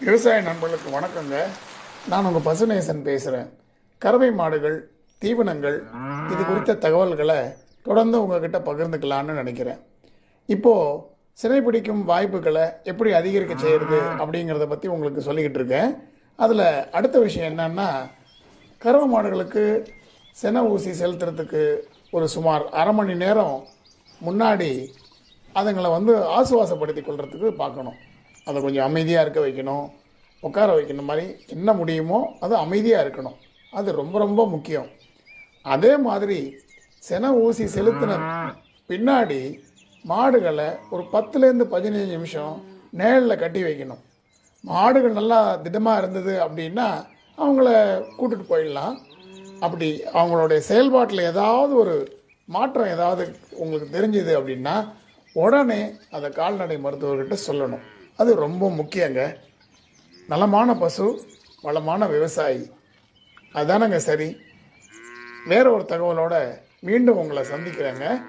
விவசாய நண்பர்களுக்கு வணக்கங்க. நான் உங்கள் பசுநேசன் பேசுகிறேன் கறவை மாடுகள் தீவனங்கள் இது குறித்த தகவல்களை தொடர்ந்து உங்ககிட்ட பகிர்ந்துக்கலான்னு நினைக்கிறேன். இப்போது சிறை பிடிக்கும் வாய்ப்புகளை எப்படி அதிகரிக்க செய்கிறது அப்படிங்கிறத பற்றி உங்களுக்கு சொல்லிக்கிட்டு இருக்கேன். அதில் அடுத்த விஷயம் என்னன்னா கறவை மாடுகளுக்கு சென ஊசி செலுத்துறதுக்கு ஒரு சுமார் அரை மணி நேரம் முன்னாடி அதுங்களை வந்து ஆசுவாசப்படுத்தி கொள்றதுக்கு பார்க்கணும். அதை கொஞ்சம் அமைதியாக இருக்க வைக்கணும். உட்கார வைக்கணும் மாதிரி என்ன முடியுமோ அது அமைதியாக இருக்கணும். அது ரொம்ப ரொம்ப முக்கியம். அதே மாதிரி சென ஊசி செலுத்தின பின்னாடி மாடுகளை ஒரு பத்துலேருந்து பதினஞ்சு நிமிஷம் நேரில் கட்டி வைக்கணும். மாடுகள் நல்லா திடமாக இருந்தது அப்படின்னா அவங்கள கூட்டுட்டு போயிடலாம். அப்படி அவங்களுடைய செயல்பாட்டில் ஏதாவது ஒரு மாற்றம் ஏதாவது உங்களுக்கு தெரிஞ்சுது அப்படின்னா உடனே அதை கால்நடை மருத்துவர்கிட்ட சொல்லணும். அது ரொம்ப முக்கியங்க. நலமான பசு வளமான விவசாயி. அதுதானங்க சரி. வேற ஒரு தகவலோட மீண்டும் உங்களை சந்திக்கிறேங்க.